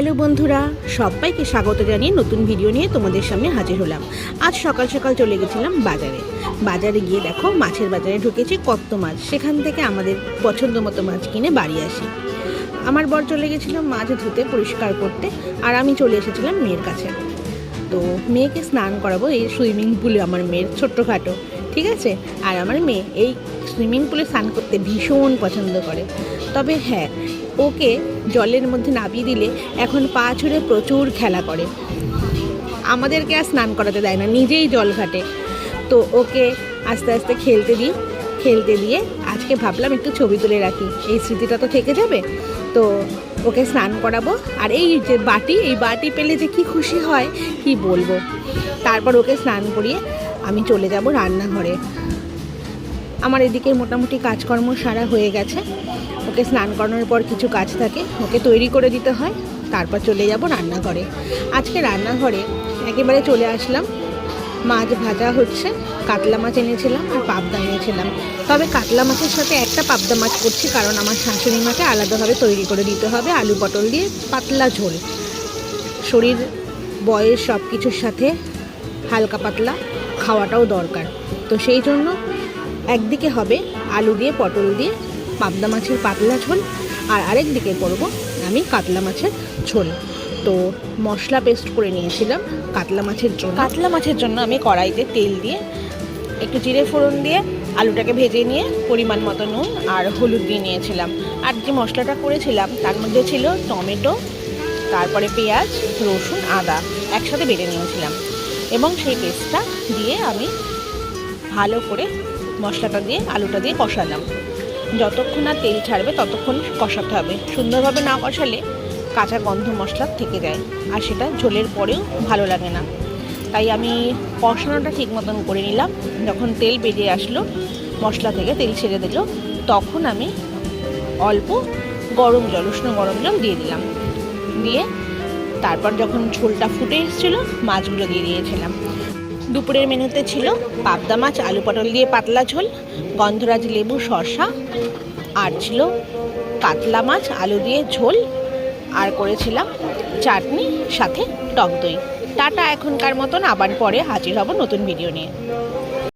Hello বন্ধুরা, সবাইকে স্বাগত জানিয়ে নতুন ভিডিও নিয়ে তোমাদের সামনে হাজির হলাম। আজ সকাল সকাল চলে গেছিলাম বাজারে। বাজারে গিয়ে দেখো মাছের বাজারে ঢুকেছি কত মাছ। সেখান থেকে আমাদের পছন্দ মতো মাছ কিনে বাড়ি আসি। আমার বর চলে গেছিল মাছ ধুতে পরিষ্কার করতে আর আমি চলে এসেছিলাম মেয়ের কাছে। তো মেয়েকে স্নান করাবো এই সুইমিং পুলে আমার মেয়ের ছোট্টখাটো। ঠিক আছে? আর আমার মেয়ে এই সুইমিং পুলে স্নান করতে ভীষণ পছন্দ করে। তবে হ্যাঁ ওকে জলের মধ্যে নামিয়ে দিলে এখন পা ছুঁড়ে প্রচুর খেলা করে। আমাদেরকে আর স্নান করাতে দেয় না, নিজেই জল ঘাটে। তো ওকে আস্তে আস্তে খেলতে দিই, খেলতে দিয়ে আজকে ভাবলাম একটু ছবি তুলে রাখি। এই স্মৃতিটা তো থেকে যাবে। তো ওকে স্নান করাবো। আর এই যে বাটি, এই বাটি পেলে যে কি খুশি হয়, কি বলব? তারপর ওকে স্নান করিয়ে আমি চলে যাব রান্নাঘরে। আমার এদিকে মোটামুটি কাজকর্ম সারা হয়ে গেছে। ওকে স্নান করানোর পর কিছু কাজ থাকে, ওকে তৈরি করে দিতে হয়, তারপর চলে যাব রান্নাঘরে। আজকে রান্নাঘরে একেবারে চলে আসলাম। মাছ ভাজা হচ্ছে, কাতলা মাছ এনেছিলাম আর পাবদা এনেছিলাম। তবে কাতলা মাছের সাথে একটা পাবদা মাছ করছি কারণ আমার শাশুড়ি মাকে আলাদাভাবে তৈরি করে দিতে হবে আলু পটল দিয়ে পাতলা ঝোল। শরীর, বয়স সব কিছুর সাথে হালকা পাতলা। খাওয়াটাও দরকার। তো সেই জন্য একদিকে হবে আলু দিয়ে, পটল দিয়ে পাবদা মাছের পাতলা ঝোল, আর আরেক দিকে করব আমি কাতলা মাছের ঝোল। তো মশলা পেস্ট করে নিয়েছিলাম কাতলা মাছের জন্য। কাতলা মাছের জন্য আমি কড়াইতে তেল দিয়ে একটু জিরে ফোড়ন দিয়ে আলুটাকে ভেজে নিয়ে পরিমাণ মতো নুন আর হলুদ দিয়ে নিয়েছিলাম। আর যে মশলাটা করেছিলাম তার মধ্যে ছিল টমেটো, তারপরে পেঁয়াজ, রসুন, আদা একসাথে বেটে নিয়েছিলাম। এবং সেই পেস্টটা দিয়ে আমি ভালো করে মশলাটা দিয়ে, আলুটা দিয়ে কষালাম। যতক্ষণ না তেল ছাড়বে, ততক্ষণ কষাতে হবে। সুন্দরভাবে না কষালে কাঁচা গন্ধ মশলা থেকে যায়, আর সেটা ঝোলের পরেও ভালো লাগে না। তাই আমি কষানোটা ঠিক মতন করে নিলাম। যখন তেল বেরিয়ে আসলো, মশলা থেকে তেল ছেড়ে দিল, তখন আমি অল্প গরম জল, উষ্ণ গরম জল দিয়ে দিলাম। দিয়ে তারপর যখন ঝোলটা ফুটে এসেছিল, মাছগুলো দিয়ে দিয়েছিলাম। দুপুরের মেনুতে ছিল পাবদা মাছ, আলু পটল দিয়ে পাতলা ঝোল, গন্ধরাজ লেবু, শসা, আর ছিল কাতলা মাছ, আলু দিয়ে ঝোল, আর করেছিলাম চাটনি, সাথে টক দই। টাটা এখনকার মতন, আবার পরে হাজির হব নতুন ভিডিও নিয়ে।